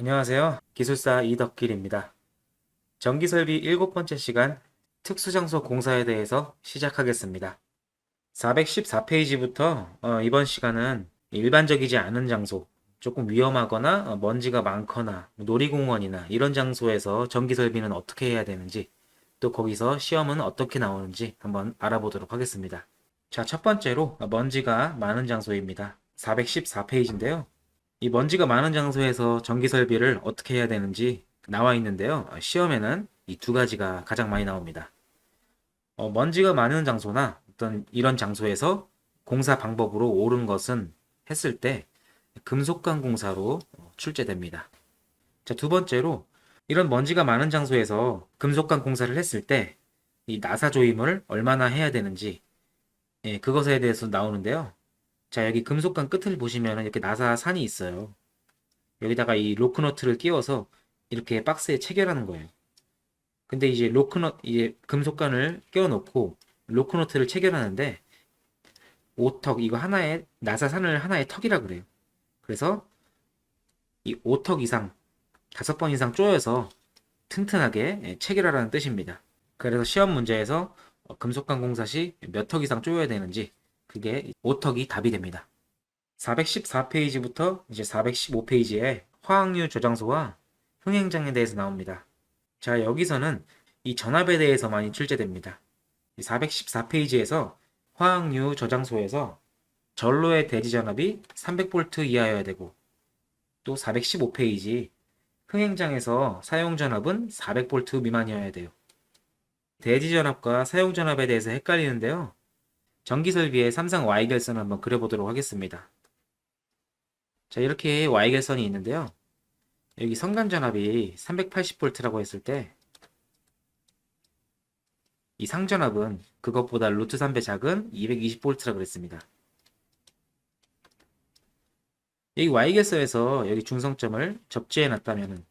안녕하세요. 기술사 이덕길입니다. 전기설비 일곱 번째 시간 특수장소 공사에 대해서 시작하겠습니다. 414페이지부터 어, 이번 시간은 일반적이지 않은 장소, 조금 위험하거나 어, 먼지가 많거나 놀이공원이나 이런 장소에서 전기설비는 어떻게 해야 되는지 또 거기서 시험은 어떻게 나오는지 한번 알아보도록 하겠습니다. 자, 첫 번째로 먼지가 많은 장소입니다. 414페이지인데요. 이 먼지가 많은 장소에서 전기 설비를 어떻게 해야 되는지 나와 있는데요. 시험에는 이 두 가지가 가장 많이 나옵니다. 어, 먼지가 많은 장소나 어떤 이런 장소에서 공사 방법으로 옳은 것은 했을 때 금속관 공사로 어, 출제됩니다. 자, 두 번째로 이런 먼지가 많은 장소에서 금속관 공사를 했을 때 이 나사 조임을 얼마나 해야 되는지 예, 그것에 대해서 나오는데요. 자, 여기 금속관 끝을 보시면 이렇게 나사 산이 있어요. 여기다가 이 로크너트를 끼워서 이렇게 박스에 체결하는 거예요. 근데 이제 로크너, 이제 금속관을 끼워놓고 로크너트를 체결하는데 오턱, 이거 하나에, 나사 산을 하나의 턱이라 그래요. 그래서 이 5턱 이상, 다섯 번 이상 쪼여서 튼튼하게 예, 체결하라는 뜻입니다. 그래서 시험 문제에서 어, 금속관 공사 시 몇 턱 이상 쪼여야 되는지 그게 5턱이 답이 됩니다. 414페이지부터 이제 415페이지에 화학류 저장소와 흥행장에 대해서 나옵니다. 자, 여기서는 이 전압에 대해서 많이 출제됩니다. 414페이지에서 화학류 저장소에서 전로의 대지 전압이 300V 이하여야 되고 또 415페이지 흥행장에서 사용 전압은 400V 미만이어야 돼요. 대지 전압과 사용 전압에 대해서 헷갈리는데요. 전기 설비의 삼상 Y결선을 한번 그려보도록 하겠습니다. 자, 이렇게 Y결선이 있는데요. 여기 성간 전압이 380V라고 했을 때, 이 상전압은 그것보다 루트 3배 작은 220V라 그랬습니다. 여기 Y결선에서 여기 중성점을 접지해 놨다면은,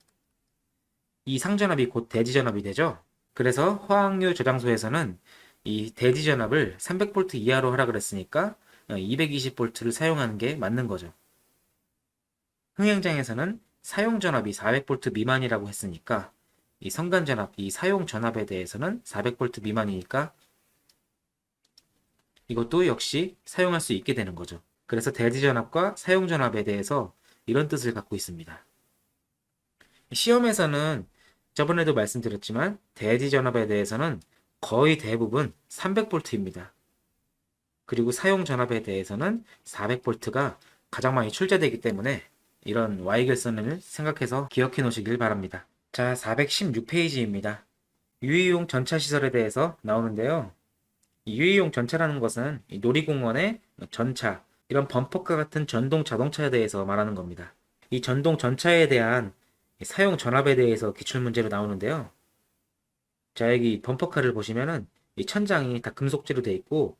이 상전압이 곧 대지전압이 되죠? 그래서 화학류 저장소에서는 이 대지 전압을 300V 이하로 하라 그랬으니까 220V를 사용하는 게 맞는 거죠. 흥행장에서는 사용 전압이 400V 미만이라고 했으니까 이 성간 전압, 이 사용 전압에 대해서는 400V 미만이니까 이것도 역시 사용할 수 있게 되는 거죠. 그래서 대지 전압과 사용 전압에 대해서 이런 뜻을 갖고 있습니다. 시험에서는 저번에도 말씀드렸지만 대지 전압에 대해서는 거의 대부분 300V입니다. 그리고 사용 전압에 대해서는 400V가 가장 많이 출제되기 때문에 이런 Y결선을 생각해서 기억해 놓으시길 바랍니다. 자, 416페이지입니다. 유의용 전차 시설에 대해서 나오는데요. 이 유의용 전차라는 것은 이 놀이공원의 전차, 이런 범퍼카 같은 전동 자동차에 대해서 말하는 겁니다. 이 전동 전차에 대한 사용 전압에 대해서 기출문제로 나오는데요. 자, 여기 범퍼카를 보시면은 이 천장이 다 금속재로 되어 있고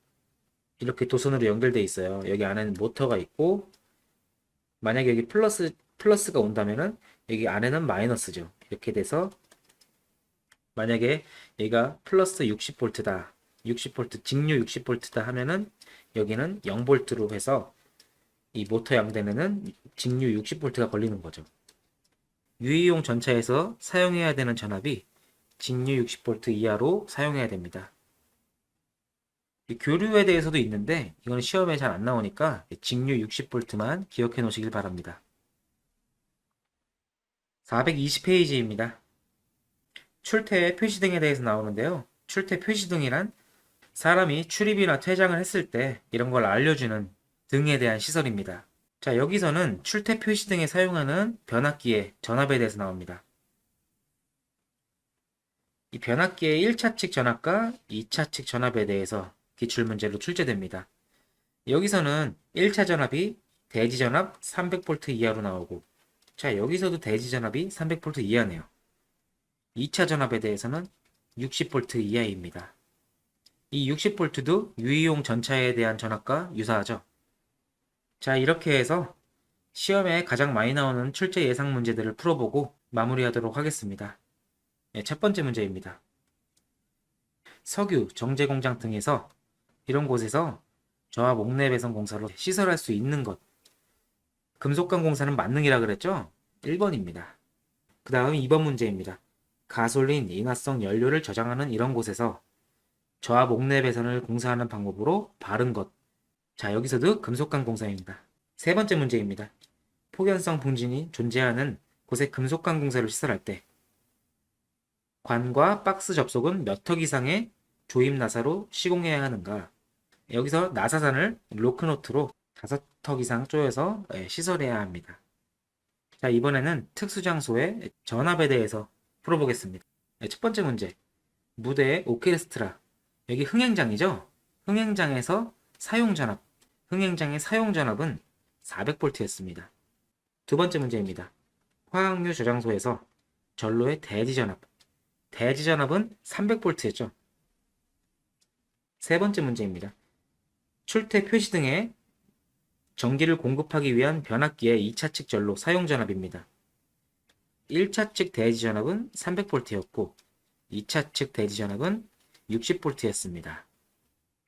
이렇게 도선으로 연결되어 있어요. 여기 안에는 모터가 있고 만약에 여기 플러스 플러스가 온다면은 여기 안에는 마이너스죠. 이렇게 돼서 만약에 얘가 플러스 60V다. 60V 직류 60V다 하면은 여기는 0V로 해서 이 모터 양대에는 직류 60V가 걸리는 거죠. 유의용 전차에서 사용해야 되는 전압이 직류 60V 이하로 사용해야 됩니다. 교류에 대해서도 있는데 이건 시험에 잘 안 나오니까 직류 60V만 기억해 놓으시길 바랍니다. 420페이지입니다. 출퇴 표시 등에 대해서 나오는데요. 출퇴 표시 등이란 사람이 출입이나 퇴장을 했을 때 이런 걸 알려주는 등에 대한 시설입니다. 자, 여기서는 출퇴 표시 등에 사용하는 변압기의 전압에 대해서 나옵니다. 이 변압기의 1차 측 전압과 2차 측 전압에 대해서 기출문제로 출제됩니다. 여기서는 1차 전압이 대지 전압 300V 이하로 나오고 자 여기서도 대지 전압이 300V 이하네요. 2차 전압에 대해서는 60V 이하입니다. 이 60V도 유의용 전차에 대한 전압과 유사하죠. 자 이렇게 해서 시험에 가장 많이 나오는 출제 예상 문제들을 풀어보고 마무리하도록 하겠습니다. 네, 첫 번째 문제입니다. 석유, 정제 공장 등에서 이런 곳에서 저하 목내 배선 공사로 시설할 수 있는 것. 금속관 공사는 만능이라 그랬죠? 1번입니다. 그 다음 2번 문제입니다. 가솔린, 인화성 연료를 저장하는 이런 곳에서 저하 목내 배선을 공사하는 방법으로 바른 것. 자, 여기서도 금속관 공사입니다. 세 번째 문제입니다. 폭연성 분진이 존재하는 곳에 금속관 공사를 시설할 때 관과 박스 접속은 몇 턱 이상의 조임 나사로 시공해야 하는가? 여기서 나사산을 로크노트로 다섯 턱 이상 쪼여서 예, 시설해야 합니다. 자, 이번에는 특수 장소의 전압에 대해서 풀어보겠습니다. 네, 첫 번째 문제. 무대의 오케스트라. 여기 흥행장이죠? 흥행장에서 사용 전압. 흥행장의 사용 전압은 400V였습니다. 두 번째 문제입니다. 화학류 저장소에서 전로의 대지 전압. 대지 전압은 300V였죠. 세 번째 문제입니다. 출퇴 표시 등의 전기를 공급하기 위한 변압기의 2차 측 전로 사용 전압입니다. 1차 측 대지 전압은 300V였고 2차 측 대지 전압은 60V였습니다.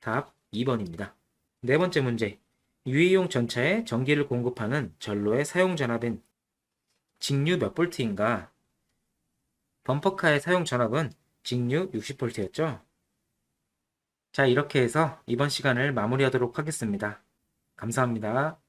답 2번입니다. 네 번째 문제. 유의용 전차에 전기를 공급하는 전로의 사용 전압은 직류 몇 볼트인가? 범퍼카의 사용 전압은 직류 60V였죠? 자, 이렇게 해서 이번 시간을 마무리하도록 하겠습니다. 감사합니다.